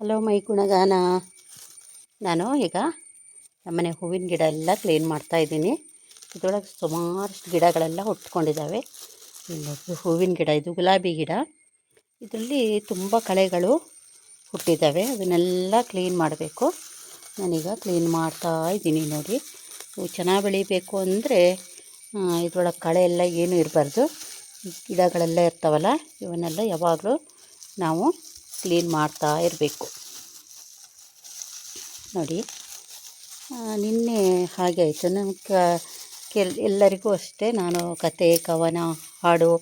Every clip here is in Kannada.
ಹಲೋ ಮೈ ಗುಣಗಾನ. ನಾನು ಈಗ ನಮ್ಮನೆ ಹೂವಿನ ಗಿಡ ಎಲ್ಲ ಕ್ಲೀನ್ ಮಾಡ್ತಾ ಇದ್ದೀನಿ. ಇದರೊಳಗೆ ಸುಮಾರಷ್ಟು ಗಿಡಗಳೆಲ್ಲ ಹುಟ್ಕೊಂಡಿದ್ದಾವೆ. ಇಲ್ಲೊಂದು ಹೂವಿನ ಗಿಡ, ಇದು ಗುಲಾಬಿ ಗಿಡ. ಇದರಲ್ಲಿ ತುಂಬ ಕಳೆಗಳು ಹುಟ್ಟಿದ್ದಾವೆ. ಅದನ್ನೆಲ್ಲ ಕ್ಲೀನ್ ಮಾಡಬೇಕು. ನಾನೀಗ ಕ್ಲೀನ್ ಮಾಡ್ತಾ ಇದ್ದೀನಿ ನೋಡಿ. ಇವು ಚೆನ್ನಾಗಿ ಬೆಳಿಬೇಕು ಅಂದರೆ ಇದರೊಳಗೆ ಕಳೆ ಎಲ್ಲ ಏನೂ ಇರಬಾರ್ದು. ಗಿಡಗಳೆಲ್ಲ ಇರ್ತಾವಲ್ಲ, ಇವನ್ನೆಲ್ಲ ಯಾವಾಗಲೂ ನಾವು ಕ್ಲೀನ್ ಮಾಡ್ತಾ ಇರಬೇಕು. ನೋಡಿ ನಿನ್ನೆ ಹಾಗೆ ಆಯಿತು. ನಮ್ಗೆ ಕೆಲ್, ಎಲ್ಲರಿಗೂ ಅಷ್ಟೇ ನಾನು ಕತೆ, ಕವನ, ಹಾಡು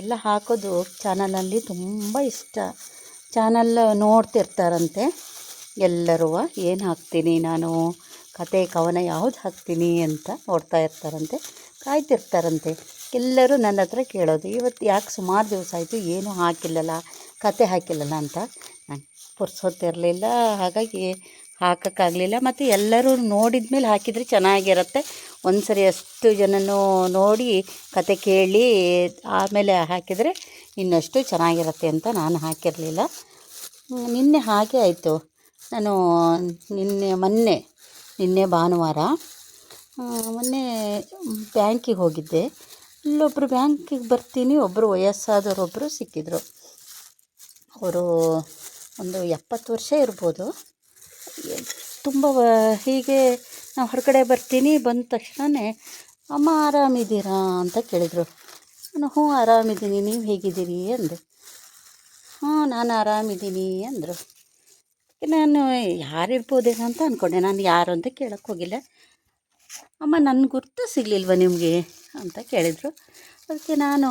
ಎಲ್ಲ ಹಾಕೋದು ಚಾನಲಲ್ಲಿ ತುಂಬ ಇಷ್ಟ. ಚಾನಲ್ ನೋಡ್ತಿರ್ತಾರಂತೆ ಎಲ್ಲರೂ ಏನು ಹಾಕ್ತೀನಿ ನಾನು? ಕತೆ, ಕವನ ಯಾವ್ದು ಹಾಕ್ತೀನಿ ಅಂತ ನೋಡ್ತಾ ಇರ್ತಾರಂತೆ, ಕಾಯ್ತಿರ್ತಾರಂತೆ. ಎಲ್ಲರೂ ನನ್ನ ಹತ್ರ ಕೇಳೋದು, ಇವತ್ತು ಯಾಕೆ ಸುಮಾರು ದಿವಸ ಆಯಿತು, ಏನೂ ಹಾಕಿಲ್ಲಲ್ಲ, ಕತೆ ಹಾಕಿಲ್ಲಲ್ಲ? ಅಂತ. ನಾನು ಪುರ್ಸೊತ್ತಿರಲಿಲ್ಲ, ಹಾಗಾಗಿ ಹಾಕೋಕ್ಕಾಗಲಿಲ್ಲ. ಮತ್ತು ಎಲ್ಲರೂ ನೋಡಿದ ಮೇಲೆ ಹಾಕಿದರೆ ಚೆನ್ನಾಗಿರುತ್ತೆ. ಒಂದು ಸರಿ ಅಷ್ಟು ಜನನೂ ನೋಡಿ ಕತೆ ಕೇಳಿ ಆಮೇಲೆ ಹಾಕಿದರೆ ಇನ್ನಷ್ಟು ಚೆನ್ನಾಗಿರುತ್ತೆ ಅಂತ ನಾನು ಹಾಕಿರಲಿಲ್ಲ. ನಿನ್ನೆ ಹಾಗೆ ಆಯಿತು. ನಾನು ನಿನ್ನೆ ಮೊನ್ನೆ, ನಿನ್ನೆ ಭಾನುವಾರ ಮೊನ್ನೆ ಬ್ಯಾಂಕಿಗೆ ಹೋಗಿದ್ದೆ. ಇಲ್ಲೊಬ್ಬರು ಬ್ಯಾಂಕಿಗೆ ಬರ್ತೀನಿ ಒಬ್ಬರು ವಯಸ್ಸಾದವರೊಬ್ಬರು ಸಿಕ್ಕಿದ್ರು. ಅವರು ಒಂದು ಎಪ್ಪತ್ತು ವರ್ಷ ಇರ್ಬೋದು. ತುಂಬ ಹೀಗೆ ನಾವು ಹೊರಗಡೆ ಬರ್ತೀನಿ, ಬಂದ ತಕ್ಷಣವೇ ಅಮ್ಮ ಆರಾಮಿದ್ದೀರಾ? ಅಂತ ಕೇಳಿದರು. ನಾನು, ಹ್ಞೂ, ಆರಾಮಿದ್ದೀನಿ. ನೀವು ಹೇಗಿದ್ದೀರಿ? ಅಂದೆ. ಹಾಂ ನಾನು ಆರಾಮಿದ್ದೀನಿ, ಅಂದರು. ನಾನು ಯಾರಿರ್ಬೋದೇನೋ ಅಂತ ಅಂದ್ಕೊಂಡೆ ನಾನು ಯಾರು ಅಂತ ಕೇಳೋಕ್ಕೋಗಿಲ್ಲ ಅಮ್ಮ ನನ್ನ ಗುರ್ತು ಸಿಗಲಿಲ್ವ ನಿಮಗೆ? ಅಂತ ಕೇಳಿದರು. ಅದಕ್ಕೆ ನಾನು,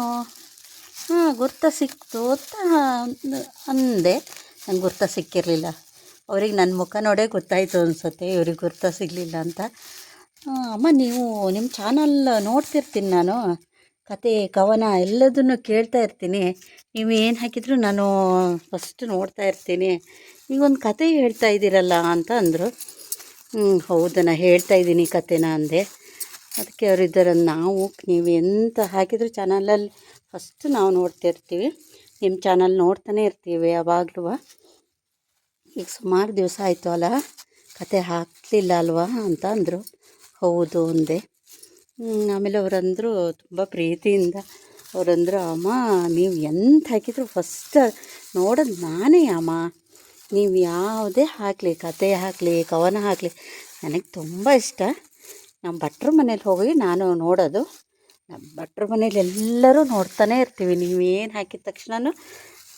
ಹಾಂ, ಗುರ್ತ ಸಿಕ್ತು ಅಂತ ಅಂದೆ ನಂಗೆ ಗುರ್ತ ಸಿಕ್ಕಿರಲಿಲ್ಲ. ಅವ್ರಿಗೆ ನನ್ನ ಮುಖ ನೋಡೇ ಗೊತ್ತಾಯಿತು ಅನಿಸುತ್ತೆ, ಇವ್ರಿಗೆ ಗುರ್ತ ಸಿಗಲಿಲ್ಲ ಅಂತ. ಅಮ್ಮ, ನೀವು ನಿಮ್ಮ ಚಾನಲ್ ನೋಡ್ತಿರ್ತೀನಿ ನಾನು. ಕತೆ, ಕವನ ಎಲ್ಲದನ್ನು ಕೇಳ್ತಾ ಇರ್ತೀನಿ. ನೀವು ಏನು ಹಾಕಿದ್ರು ನಾನು ಫಸ್ಟ್ ನೋಡ್ತಾ ಇರ್ತೀನಿ. ಈಗೊಂದು ಕತೆ ಹೇಳ್ತಾ ಇದ್ದೀರಲ್ಲ ಅಂತ ಅಂದರು. ಹ್ಞೂ ಹೌದು ನಾನು ಹೇಳ್ತಾ ಇದ್ದೀನಿ ಕತೆನ ಅಂದೆ. ಅದಕ್ಕೆ ಅವ್ರು ಇದ್ದಾರೆ ನಾವು, ನೀವು ಎಂತ ಹಾಕಿದ್ರು ಚಾನಲಲ್ಲಿ ಫಸ್ಟ್ ನಾವು ನೋಡ್ತಿರ್ತೀವಿ. ನಿಮ್ಮ ಚಾನಲ್ ನೋಡ್ತಾನೆ ಇರ್ತೀವಿ ಯಾವಾಗಲೂ. ಈಗ ಸುಮಾರು ದಿವಸ ಆಯಿತು ಅಲ್ಲ, ಕತೆ ಹಾಕಲಿಲ್ಲ ಅಲ್ವಾ ಅಂತ ಅಂದರು. ಹೌದು ಅಂದೆ. ಆಮೇಲೆ ಅವರಂದರು ತುಂಬ ಪ್ರೀತಿಯಿಂದ ಅವರಂದರು, ಅಮ್ಮ, ನೀವು ಎಂತ ಹಾಕಿದ್ರು ಫಸ್ಟ್ ನೋಡೋದು ನಾನೇ, ಅಮ್ಮ. ನೀವು ಯಾವುದೇ ಹಾಕಲಿ ಕತೆ ಹಾಕಲಿ, ಕವನ ಹಾಕಲಿ, ನನಗೆ ತುಂಬ ಇಷ್ಟ. ನಮ್ಮ ಭಟ್ರ ಮನೇಲಿ ಹೋಗಿ ನಾನು ನೋಡೋದು. ನಮ್ಮ ಭಟ್ರ ಮನೇಲಿ ಎಲ್ಲರೂ ನೋಡ್ತಾನೆ ಇರ್ತೀವಿ. ನೀವೇನು ಹಾಕಿದ ತಕ್ಷಣನೂ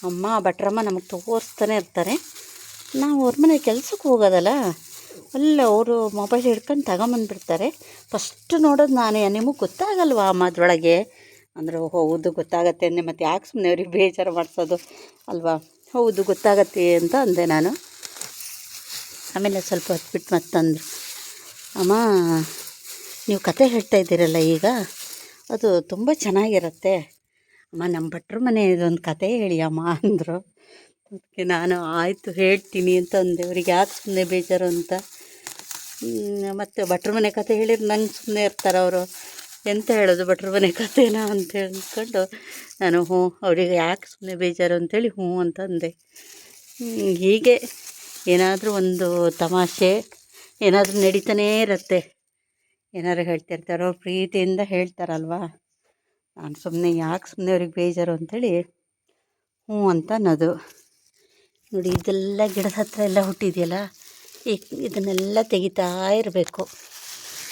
ಅಮ್ಮ, ಭಟ್ರಮ್ಮ ನಮಗೆ ತೋರಿಸ್ತಾನೆ ಇರ್ತಾರೆ. ನಾವು ಅವ್ರ ಮನೆ ಕೆಲಸಕ್ಕೆ ಹೋಗೋದಲ್ಲ, ಅಲ್ಲ ಅವರು ಮೊಬೈಲ್ ಹಿಡ್ಕೊಂಡು ತಗೊಂಬಂದ್ಬಿಡ್ತಾರೆ. ಫಸ್ಟ್ ನೋಡೋದು ನಾನೇ. ನಿಮಗೆ ಗೊತ್ತಾಗಲ್ವಾ ಅಮ್ಮ ಅದ್ರೊಳಗೆ ಅಂದರೆ ಹೌದು, ಗೊತ್ತಾಗತ್ತೆ ಅಂದರೆ ಮತ್ತೆ ಯಾಕೆ ಸುಮ್ಮನೆ ಅವ್ರಿಗೆ ಬೇಜಾರು ಮಾಡಿಸೋದು? ಅಲ್ವಾ? ಹೌದು, ಗೊತ್ತಾಗತ್ತೆ ಅಂತ ಅಂದೆ ನಾನು. ಆಮೇಲೆ ಸ್ವಲ್ಪ ಹೊತ್ತು ಬಿಟ್ಟು ಮತ್ತಂದ್ರು. ಅಮ್ಮ, ನೀವು ಕತೆ ಹೇಳ್ತಾ ಇದ್ದೀರಲ್ಲ ಈಗ? ಅದು ತುಂಬ ಚೆನ್ನಾಗಿರುತ್ತೆ. ಅಮ್ಮ, ನಮ್ಮ ಭಟ್ರ ಮನೆ ಇದೊಂದು ಕತೆ ಹೇಳಿ ಅಮ್ಮ ಅಂದರು. ಅದಕ್ಕೆ ನಾನು ಆಯಿತು, ಹೇಳ್ತೀನಿ ಅಂತ ಅಂದೆ. ಅವ್ರಿಗೆ ಯಾಕೆ ಸುಮ್ಮನೆ ಬೇಜಾರು ಅಂತ? ಮತ್ತು ಭಟ್ರ ಮನೆ ಕತೆ ಹೇಳಿದ್ರೆ ನಂಗೆ ಸುಮ್ಮನೆ ಇರ್ತಾರೆ ಅವರು. ಎಂತ ಹೇಳೋದು ಭಟ್ರು ಮನೆ ಕಥೆನ ಅಂತ ಹೇಳ್ಕೊಂಡು ನಾನು ಹ್ಞೂ, ಅವರಿಗೆ ಯಾಕೆ ಸುಮ್ಮನೆ ಬೇಜಾರು ಅಂತೇಳಿ ಹ್ಞೂ ಅಂತ ಅಂದೆ. ಹೀಗೆ ಏನಾದರೂ ಒಂದು ತಮಾಷೆ, ಏನಾದರೂ ನಡೀತಾನೇ ಇರುತ್ತೆ. ಏನಾದ್ರು ಹೇಳ್ತಿರ್ತಾರೋ ಪ್ರೀತಿಯಿಂದ ಹೇಳ್ತಾರಲ್ವಾ? ನಾನು ಸುಮ್ಮನೆ ಯಾಕೆ ಸುಮ್ಮನೆ ಅವ್ರಿಗೆ ಬೇಜಾರು ಅಂಥೇಳಿ ಹ್ಞೂ ಅಂತ ಅನ್ನೋದು. ನೋಡಿ, ಇದೆಲ್ಲ ಗಿಡದ ಹತ್ರ ಎಲ್ಲ ಹುಟ್ಟಿದೆಯಲ್ಲ, ಈ ಇದನ್ನೆಲ್ಲ ತೆಗಿತಾ ಇರಬೇಕು.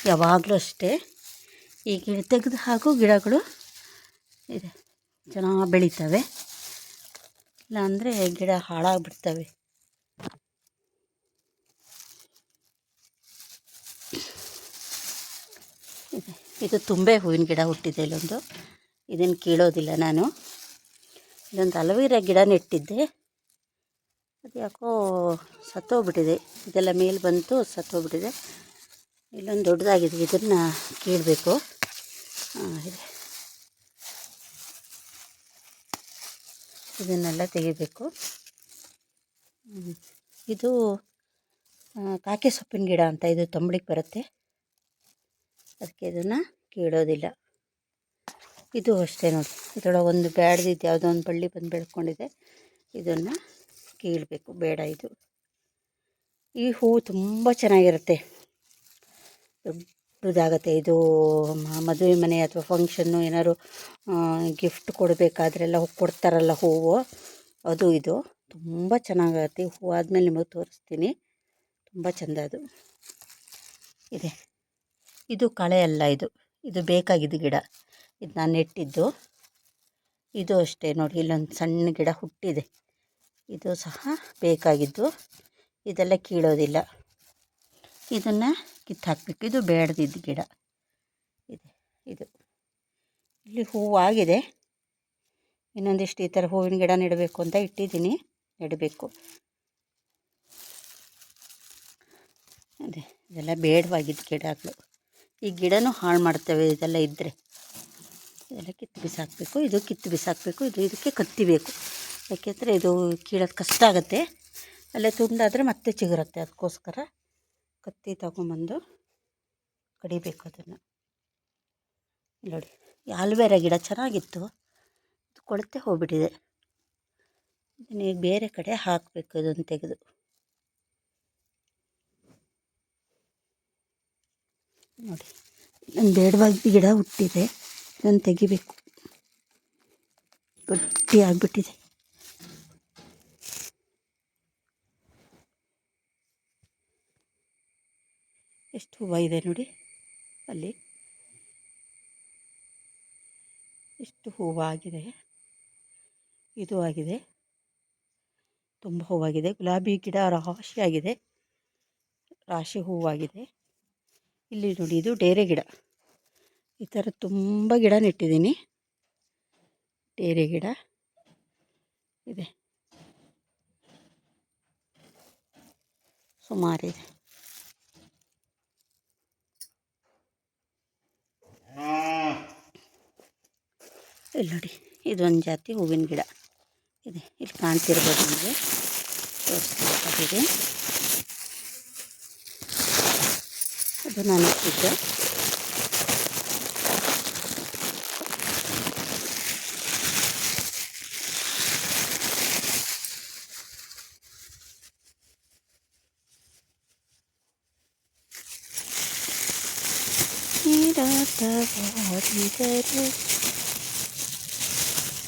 ಯಾವಾಗಲೂ ಅಷ್ಟೇ. ಈ ಗಿಡ ತೆಗೆದು ಹಾಕೋ ಗಿಡಗಳು ಇದೆ. ಚೆನ್ನಾಗಿ ಬೆಳೀತವೆ. ಇಲ್ಲಾಂದರೆ ಗಿಡ ಹಾಳಾಗ್ಬಿಡ್ತವೆ. ಇದೆ. ಇದು ತುಂಬೆ ಹೂವಿನ ಗಿಡ ಹುಟ್ಟಿದೆ ಇಲ್ಲೊಂದು. ಇದನ್ನು ಕೀಳೋದಿಲ್ಲ ನಾನು. ಇಲ್ಲೊಂದು ಅಲವೀರ ಗಿಡ ನೆಟ್ಟಿದ್ದೆ. ಅದು ಯಾಕೋ ಸತ್ತೋಗ್ಬಿಟ್ಟಿದೆ. ಇದೆಲ್ಲ ಮೇಲೆ ಬಂತು, ಸತ್ತೋಗ್ಬಿಟ್ಟಿದೆ. ಇಲ್ಲೊಂದು ದೊಡ್ಡದಾಗಿದೆ, ಇದನ್ನು ಕೀಳಬೇಕು. ಇದೆ. ಇದನ್ನೆಲ್ಲ ತೆಗಿಬೇಕು. ಇದು ಕಾಕೆ ಸೊಪ್ಪಿನ ಗಿಡ ಅಂತ, ಇದು ತಂಬಳಿಗೆ ಬರುತ್ತೆ. ಅದಕ್ಕೆ ಇದನ್ನು ಕೀಳೋದಿಲ್ಲ. ಇದು ಅಷ್ಟೇ ನೋಡಿ. ಇದರೊಳಗೆ ಒಂದು ಬ್ಯಾಡ್ದಿದ್ದು ಯಾವುದೋ ಒಂದು ಬಳ್ಳಿ ಬಂದು ಬೆಳ್ಕೊಂಡಿದೆ. ಇದನ್ನು ಕೀಳಬೇಕು. ಬೇಡ ಇದು. ಈ ಹೂವು ತುಂಬ ಚೆನ್ನಾಗಿರುತ್ತೆ. ದೊಡ್ಡದಾಗತ್ತೆ ಇದು ಮದುವೆ ಮನೆ ಅಥವಾ ಫಂಕ್ಷನ್ನು ಏನಾದ್ರು ಗಿಫ್ಟ್ ಕೊಡಬೇಕಾದ್ರೆಲ್ಲ ಕೊಡ್ತಾರಲ್ಲ ಹೂವು. ಅದು ಇದು. ತುಂಬ ಚೆನ್ನಾಗತ್ತೆ. ಹೂವು ಆದಮೇಲೆ ನಿಮಗೆ ತೋರಿಸ್ತೀನಿ. ತುಂಬ ಚೆಂದ ಅದು. ಇದೆ. ಇದು ಕಳೆ ಅಲ್ಲ ಇದು. ಇದು ಬೇಕಾಗಿದ್ದು ಗಿಡ. ಇದು ನಾನು ನೆಟ್ಟಿದ್ದು. ಇದು ಅಷ್ಟೇ ನೋಡಿ. ಇಲ್ಲೊಂದು ಸಣ್ಣ ಗಿಡ ಹುಟ್ಟಿದೆ. ಇದು ಸಹ ಬೇಕಾಗಿದ್ದು. ಇದೆಲ್ಲ ಕೀಳೋದಿಲ್ಲ. ಇದನ್ನು ಕಿತ್ತು ಹಾಕಬೇಕು. ಇದು ಬೇಡದಿದ್ದ ಗಿಡ. ಇದೆ, ಇದು. ಇಲ್ಲಿ ಹೂವಾಗಿದೆ ಇನ್ನೊಂದಿಷ್ಟು ಈ ಥರ ಹೂವಿನ ಗಿಡ ನೆಡಬೇಕು ಅಂತ ಇಟ್ಟಿದ್ದೀನಿ. ನೆಡಬೇಕು. ಅದೇ, ಇದೆಲ್ಲ ಬೇಡವಾಗಿದ್ದ ಗಿಡಗಳು. ಈ ಗಿಡನೂ ಹಾಳು ಮಾಡ್ತವೆ ಇದೆಲ್ಲ ಇದ್ದರೆ ಇದೆಲ್ಲ ಕಿತ್ತು ಬಿಸಾಕಬೇಕು, ಇದು ಕಿತ್ತು ಬಿಸಾಕಬೇಕು, ಇದು ಇದಕ್ಕೆ ಕತ್ತಿಬೇಕು. ಯಾಕೆಂದರೆ ಇದು ಕೀಳೋದು ಕಷ್ಟ ಆಗುತ್ತೆ. ಅಲ್ಲೇ ತುಂಡಾದರೆ ಮತ್ತೆ ಚಿಗುರುತ್ತೆ. ಅದಕ್ಕೋಸ್ಕರ ಕತ್ತಿ ತಗೊಂಬಂದು ಕಡಿಬೇಕು ಅದನ್ನು. ನೋಡಿ, ಆಲ್ವೇರ ಗಿಡ ಚೆನ್ನಾಗಿತ್ತು. ಕೊಳೆತೆ ಹೋಗ್ಬಿಟ್ಟಿದೆ. ಇದನ್ನು ಬೇರೆ ಕಡೆ ಹಾಕಬೇಕು, ಇದನ್ನು ತೆಗೆದು. ನೋಡಿ ನನ್ನ ಬೇಡವಾಗಿ ಗಿಡ ಹುಟ್ಟಿದೆ. ಇದನ್ನು ತೆಗಿಬೇಕು. ಗಟ್ಟಿ ಆಗಿಬಿಟ್ಟಿದೆ ಎಷ್ಟು ಹೂವು ಇದೆ ನೋಡಿ ಅಲ್ಲಿ. ಎಷ್ಟು ಹೂವಾಗಿದೆ. ಇದು ಆಗಿದೆ. ತುಂಬ ಹೂವಾಗಿದೆ. ಗುಲಾಬಿ ಗಿಡ ರಾಶಿಯಾಗಿದೆ. ರಾಶಿ ಹೂವಾಗಿದೆ. ಇಲ್ಲಿ ನೋಡಿ, ಇದು ಡೇರೆ ಗಿಡ. ಈ ಥರ ತುಂಬ ಗಿಡ ನೆಟ್ಟಿದ್ದೀನಿ. ಡೇರೆ ಗಿಡ ಇದೆ. ಸುಮಾರಿದೆ. ಇಲ್ಲಿ ನೋಡಿ ಇದೊಂದು ಜಾತಿ ಹೂವಿನ ಗಿಡ. ಇದೆ. ಇಲ್ಲಿ ಕಾಣ್ತಿರ್ಬೋದು ನಿಮಗೆ. ತೋರಿಸ್ಬೇಕಾಗಿದೆ ಅದು ನಾನು ಇಟ್ಟಿದ್ದೆ. ನೀರಾಟವಾಡಿದರು ಸಾರಸ ಸಾಕಿದರು.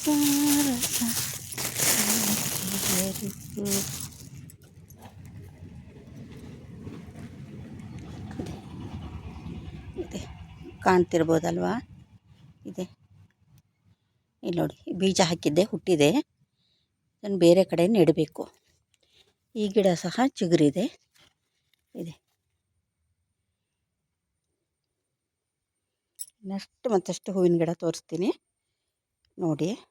ಇದೆ. ಕಾಣ್ತಿರ್ಬೋದಲ್ವಾ? ಇದೆ. ಇಲ್ಲಿ ನೋಡಿ, ಬೀಜ ಹಾಕಿದ್ದೆ, ಹುಟ್ಟಿದೆ. ಇದನ್ನು ಬೇರೆ ಕಡೆ ನೆಡಬೇಕು ಈ ಗಿಡ ಸಹ ಚಿಗುರಿದೆ. ಇದೆ. ಇನ್ನಷ್ಟು ಮತ್ತಷ್ಟು ಹೂವಿನ ಗಿಡ ತೋರಿಸ್ತೀನಿ. ನೋಡಿ.